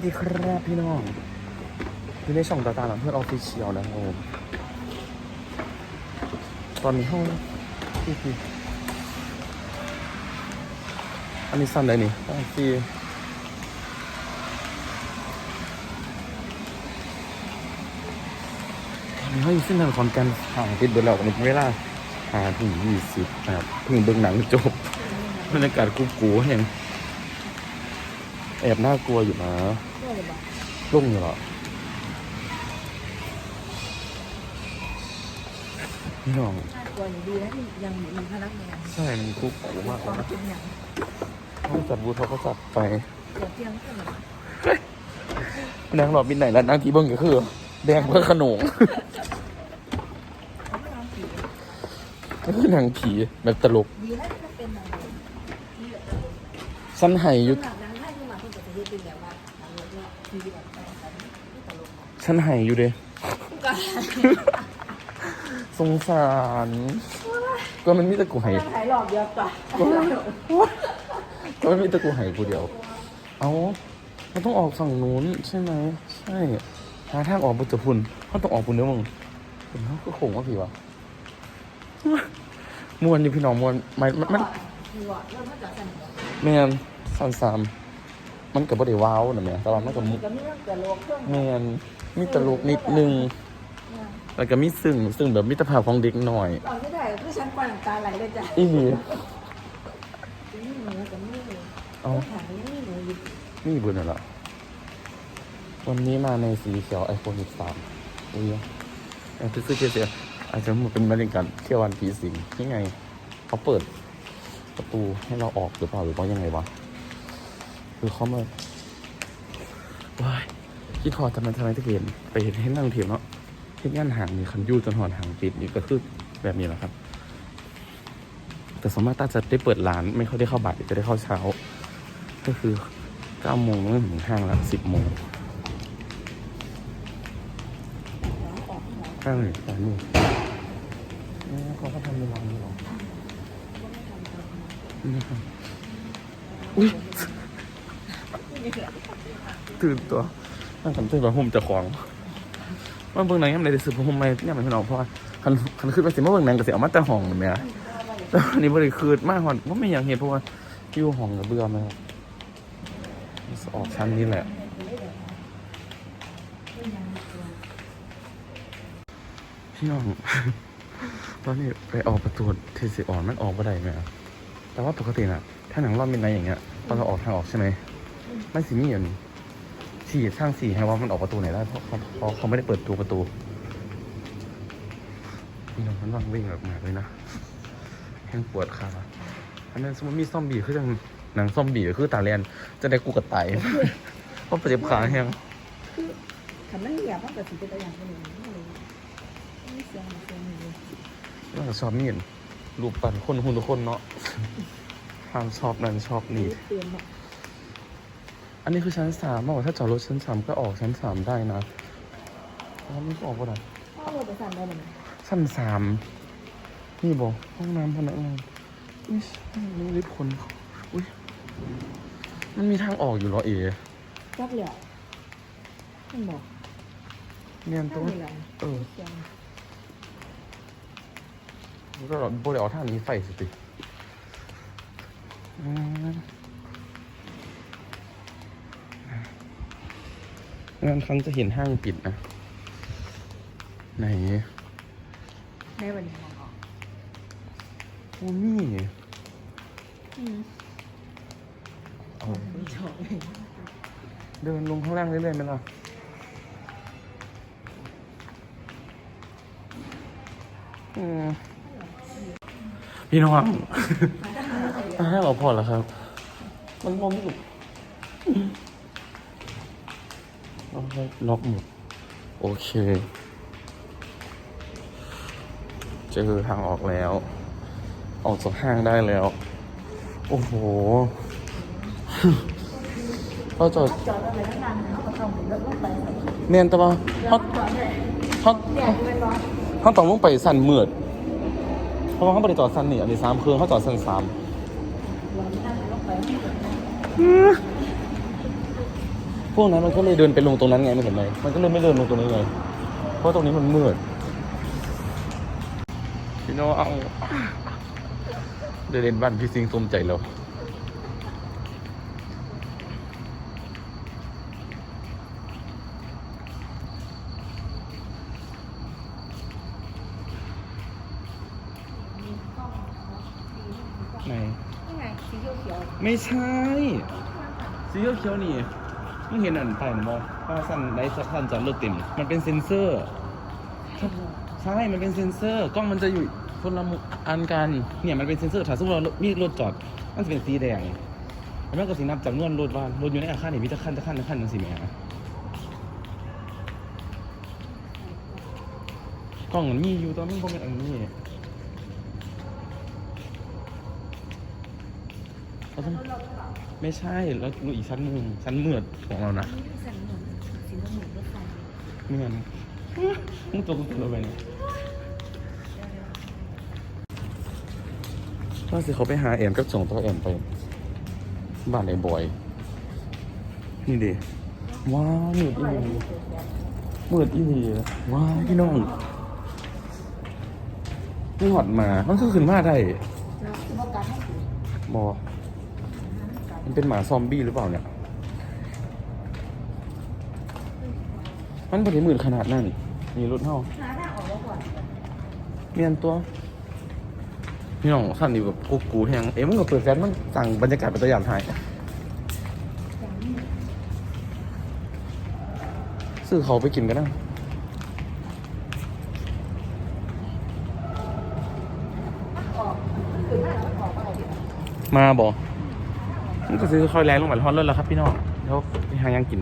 สดีครับพี่น้องอยู่ในช่องตาตาหลังเพื่อนออฟฟิเชียลนะครับผมตอนนี้ห้องที่ที่อันนี้สั้นเลยนี่ตั้งที่ตอนนี้ห้องอยู่เส้นทางขอนแก่นห่างติดเบอร์แล้ววันนี้เป็นเวลาหาถึงยี่สิบครับเพิ่งเบิ่งหนังจบบรรยากาศกูกูเห็นแอบน่ากลัวอยู่นะ ลุ่งอยู่เหรอพี่น้องกลัวอยู่ดีนะนี่ยังมีพนักงานใช่มันคุกกูมากขอเลยนะกินอย่างห้องจัดบูธเขาก็จัดไปเดี๋ยวเที่ยงขึ้นมานางหลอดบินไหนแล้วนางทีเบิ้งก็คือ แดงเพื่อขนงเขาไม่ทำผีก็คือนางผีแบบตลกดีนะที่มันเป็นอะไรที่แบบสั้นไห้อยุหนังนั้นให้ขึ้นมาเพื่อจะเฮ็ด ตลกนะสั้นไห้อยู่เด้ก็สงสาร ก็มันมีแต่กูไห้ถ่ายหลอกเดียวกว่าก็มันมีแต่กูไห้กูเดียว เอาเราต้องออกฝั่งนู้นใช่ไหมใช่หาทางออกบุตรพุ่นเขาต้องออกพุ่นเด้อมึงเป็นเขาก็คงว่าผีวะมวนอยู่พี่น้องมวนมันมันมันคือว่าเริ่มมาจากสันนิษฐานแม่นสันสาม มันกับบ่ได้ว้าวนะแม่แต่ว่ามันกับก็มีเรื่องเกิดโลกเครื่องแม่นมีตลกนิดนึงแล้วก็มีซึ่งซึ่งแบบมิตรภาพของเด็กหน่อยตอนที่ถ่ายคือฉันปล่อยน้ำตาไหลเลยจ้ะอีหลีนี่หนูกับนี่หนูเอาถ่ายนี่หนูอยู่นี่เบุญน่ะเหรอวันนี้มาในสีเขียว iPhone 13อุ้ยอยากจะซื้อเสียอาจจะมันเป็นบรรยากาศเที่ยววันผีสิงยังไงเขาเปิดประตูให้เราออกหรือเปล่าหรือว่ายังไงวะ คือเขามาว้ายคิดทอดทำไมทำไมตะเกียนไปเห็นให้นั่งเทียมเนาะเห็นงานห่างนี่คันยูจนหอนห่างปิดนี่ก็คือแบบนี้แหละครับ แต่สมมติตาจะได้เปิดร้าน ไม่ค่อยได้เข้าบ่ายจะได้เข้าเช้า ก็คือเก้าโมงไม่ถึงห้างละสิบโมงห้างเลยแต่นี่นี่เขาก็ทำในร้านนี้หรอนี่ครับอุ้ย ตื่นตัวนั่งกันตื่นแบบห่มจะของว่าเบิ่งหนังยังไม่ได้ซื้อผมไม่เนี่ยมันพี่น้องเพราะว่าคันคันขึ้นไปสิมาเบิ่งหนังก็สิเอามาแต่ห้องเลยแม่แต่วันนี้บริคืดมากหอนว่าไม่อยากเห็นเพราะว่าอยู่ห้องกับเบื่อไหมครับออกชั้นนี้แหละพี่น้อง ตอนนี้ไปออกประตูเทสิออนมันออกมาได้ไหมอะแต่ว่าปกติน่ะ ถ้าหนังรอบมินไนอย่างเงี้ยตอนเราออกทางออกใช่ไหม ไม่สิมีอันสี่สร้างสี่ให้ว่ามันออกประตูไหนได้เพราะเขาเขาเขาไม่ได้เปิดตัวประตูพี่น้องมันว่างวิ่งออกมาเลยนะแห้งปวดขาอันนั้นสมมติมีซอมบี้คือจังหนังซอมบี้คือตาแลนจะได้กูกับไตเพราะเจ็บขาแห้งขันนั่งเหยียบเพราะเกิดสิ่งเป็นตัวอย่างคนอื่นไม่เลยไม่เสียงเสียงเลยน่าจะชอบมีดรูปปั่นคนหุ่นทุกคนเนาะห้ามชอบนั้นชอบนี่เตือนแบบ อันนี้คือชั้นสามบอกว่าถ้าจอดรถชั้นสามก็ออกชั้นสามได้นะอ๋อนี่ก็ออกก็ได้พ่อเราจะสั่นได้ไหมชั้นสามนี่บอกห้องน้ำพนักงานไม่ใช่นี่ลิฟต์คนอุ้ยมันมีทางออกอยู่เหรอเอ๋จับเหลี่ยวท่านบอกเนียนท่าตันวมีอะไรเออเสียงก็เราโบได้ออกทางนี้ไฟสิติอืม งานครั้งจะเห็นห้างปิดนะไหนได้วันนี้มองออกโอ้นี่อืมเอาไม่ชอบเลยเดินลงข้างล่างเรื่อยๆไหมล่ะอืมพี่น้องให้เราพอแล้วครับ มันมองไม่ถูกเอาให้ ล็อกหมด โอเค เจอทางออกแล้ว ออกจากห้างได้แล้ว โอ้โหเราจอดจอดอะไรนานเขาก็เข้าไปแล้วก็ไปเนียนแต่ว่าเขาจอดได้เขาเนี่ยเป็นร้อนเขาต้องลงไปสั่นเมือดเพราะว่าเขาบริจอดสั่นนี่อันนี้สามเครื่องเขาจอดสั่นสาม พวกนั้นมันก็เลยเดินไปลงตรงนั้นไงไม่เห็นไหมมันก็เลยไม่เดินลงตรงนี้ไง เพราะตรงนี้มันมืดพี่น้องเอาเดินเล่นบ้านพี่ซิงสมใจเราไหนนี่ไงสีเขียวเขียวไม่ใช่ สีเขียวๆนี่ ไม่เห็นอันไปหรือมอว่าสั้นได้สั้นจอดรถเต็ม มันเป็นเซ็นเซอร์ใช่มันเป็นเซ็นเซอร์ กล้องมันจะอยู่คนละมุมอันกัน เนี่ยมันเป็นเซ็นเซอร์ถ้าสมมติเรามีรถจอด มันจะเป็นสีแดงแล้วมันก็สีนับจำนวนรถว่ารถอยู่ในอาคารนี่มีจะขั้นจะขั้นจะขั้นจังสีแม่กล้องมันมีอยู่ตอนมันบ่เป็นอันนี้ เขาต้องไม่ใช่แล้วดูอีกชั้นหนึ่งชั้นมืดของเรานะนี่สันเหมือนสีเหมือนรถไฟไม่งั้นมึงตัวกูตัวไปเนี่ยว่าสิเขาไปหาแอมกับส่งตัวแอมไป บ้านไอ้บอย นี่ดิว้าวมืดอีหลีมืดอีหลีว้าวพี่น้องนี่หอดมามันคือขึ้นมาได้แล้วที่บอกการให้สีบอ มันเป็นหมาซอมบี้หรือเปล่าเนี่ย มันบริมืดขนาดนั้นมีรถเท่าหาทางออกแล้วก่อนเมียนตัวพี่น้องสั้นดีแบบกูกูแหงเอ๊ะมันก็เปิดแฟลชมันสั่งบรรยากาศเป็นตัวอย่างถ่ายซื้อเขาไปกินกันนะมาเราอก มันก็ซื้อคอยแรงลงมาฮอนรถแล้วครับพี่น้องเดี๋ยวไปหายังกิน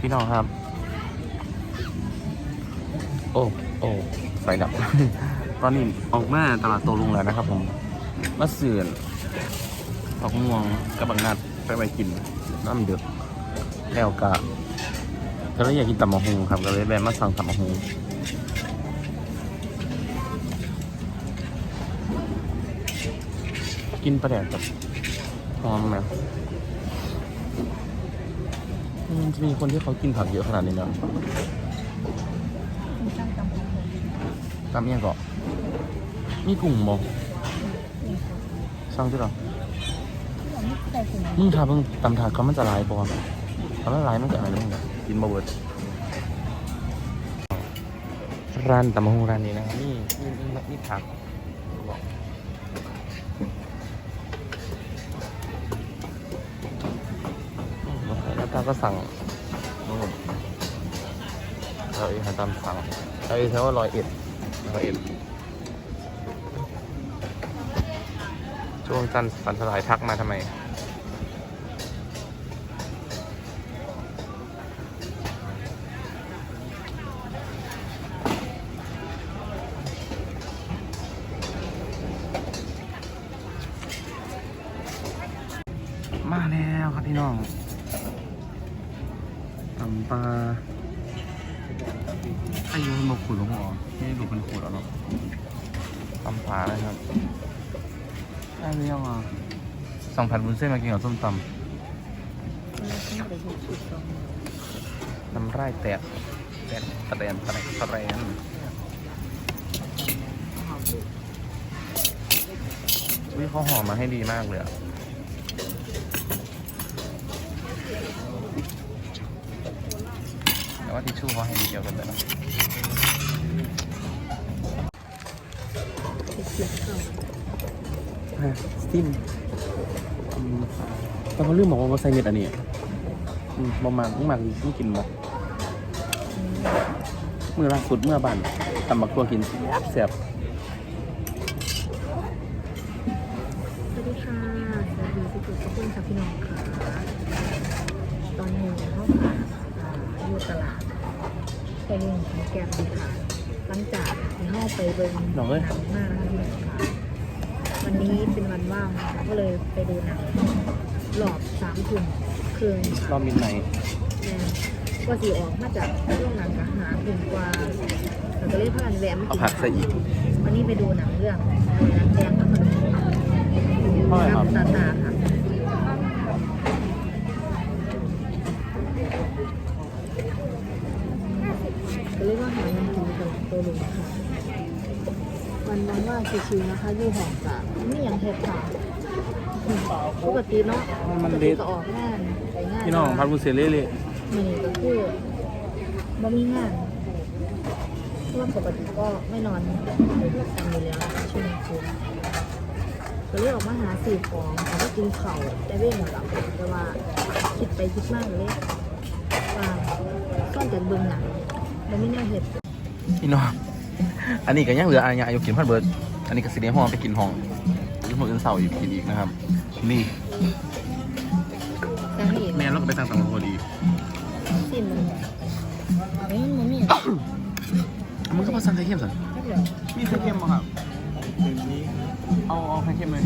พี่น้องครับ โอ้โอ้ไฟดับ ตอนนี้ออกมาตลาดโตลุงแล้วนะครับ ผมมาเสื่อนออกม่วงกับบางนัดไปไปกินน้ำเดือดแล้วก็ก็เลยอยากกินตำมะฮงครับก็เลยแวะมาสั่งตำมะฮงกินปลาแดกกับ หอมไหมอืมจะมีคนที่เขากินผักเยอะขนาดนี้เนอะมีช่างตำของผมตำเอียงเกาะมีกุ้งบ่สั่งที่เราใส่ถุงมึงทาเพิ่งตำถาดเขามันจะลายปะวะถ้ามันลายมันเกิดอะไรมึงกินบะเบิดร้านตำมะฮงร้านนี้นะครับนี่นี่นี่นี่ผักบอก ก็สั่งนู่นเราเองตามสั่งเราเองใช้ว่าร้อยเอ็ดร้อยเอ็ดช่วงจันทร์ฝันสลายทักมาทำไมมาแล้วครับพี่น้อง ได้เรื่องอะสองผัดบุญเส้นมากินกับส้มตำน้ำไร่แตกแตกตะแดนตะแดนตะแดนอุ้ยเขาห่อมาให้ดีมากเลยอะแต่ว่าทิชชู่เขาให้ดีเดียวกันเลยนะ สติมแต่เขาลืมบอกว่าใส่เม็ดอันนี้อืมประมาณประมาณไม่กินบ่เมื่อล่าสุดเมื่อบ้านตำบักตัวกินแซ่บสวัสดีค่ะสวัสดีทุกคนทุกคนค่ะพี่น้องค่ะ ตอนนี้เขาค่ะอ่าอยู่ตลาดไปเรื่องของแกมดีค่ะ หลังจากที่เข้าไปเบิ่งหนังมากนะคะพี่น้องค่ะวันนี้เป็นวันว่างค่ะก็เลยไปดูหนังหลอบสามทุ่มครึ่งรอค่ะบมิดไนท์แม่ก็สีออกมาจากช่วงหนังกะหาถึงกว่าเราก็เลยพากันแวะมาเอากินผักใส่อีกวันนี้ไปดูหนังเรื่องน้ำแดงกับขนมเท่าไหร่ครับตาตาค่ะ เลยค่ะ วันนั้นว่าชิวๆนะคะอยู่หองกะไม่ยังเฮ็ดค่ะปกติเนาะมันปกเด็ติดก็ออกงานไปงานพี่น้องพัดบุเซเล่เลยมันนี่ก็คือบ่มีงานเพราะว่าปกติก็ไม่นอนกันอยู่แล้วนะคะช่วงนี้คือก็เลยออกมาหาสื่อของเขาก็กินเข่าวแต่เว้นหลับแต่ว่าคิดไปคิดมากเลยว่าซ่อนจากเบื้องหนังมันไม่แน่เหตุพี่น้อง อันนี้ก็ยังเหลืออันยังอยู่กินพัดเบิร์ดอันนี้ก็สิเดห้องไปกินห้องกินห้องอื่นเสาร์อีกกินอีกนะครับ นี่สาเหตุแม่เราก็ไปสั่งสังพอดีสิ้นมันเฮ้ยมันมีมึงก็มาสั่งไข่เค็มสั่งแค่เดียวมีไข่เค็มป่ะครับเอาเอาไข่เค็มเลย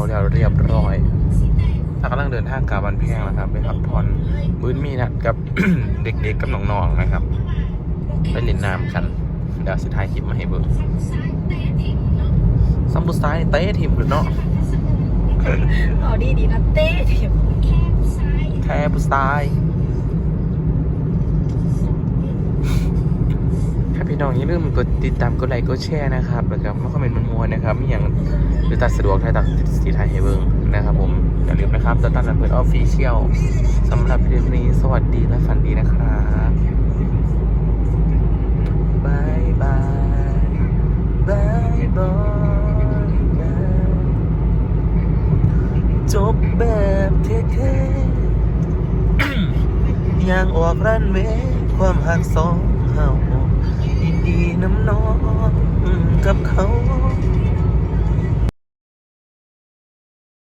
ครับกินข้าวแล้วเรียบร้อยถ้ากำลังเดินทางกลับบันแพงนะครับ ไปพักผ่อนมื้อนี้นะกับเด็กๆกับน้องๆนะครับ ไปเล่นน้ำกันเดี๋ยวสิถ่ายคลิปมาให้เบิ่งซัมบูสไตล์เต้ทีมหรือเนาะเอาดีดีนะเต้เถียมแค่บูสไตล์ครับพี่น้องอย่าลืมกดติดตามกดไลค์กดแชร์นะครับแล้วก็มาคอมเมนต์มันมวนๆนะครับมีอย่างห รือตัดสะดวกไทยตัดสีไทยให้เบิ่งนะครับผม อย่าลืมนะครับตัดตันเปิดออฟฟิเชียลสำหรับคลิปนี้สวัสดีและฝันดีนะครับบายบายบายบายจบแบบเท่ๆอย่างออกรันเวความหักสองเฮายินดีน้ำน้องกับเขา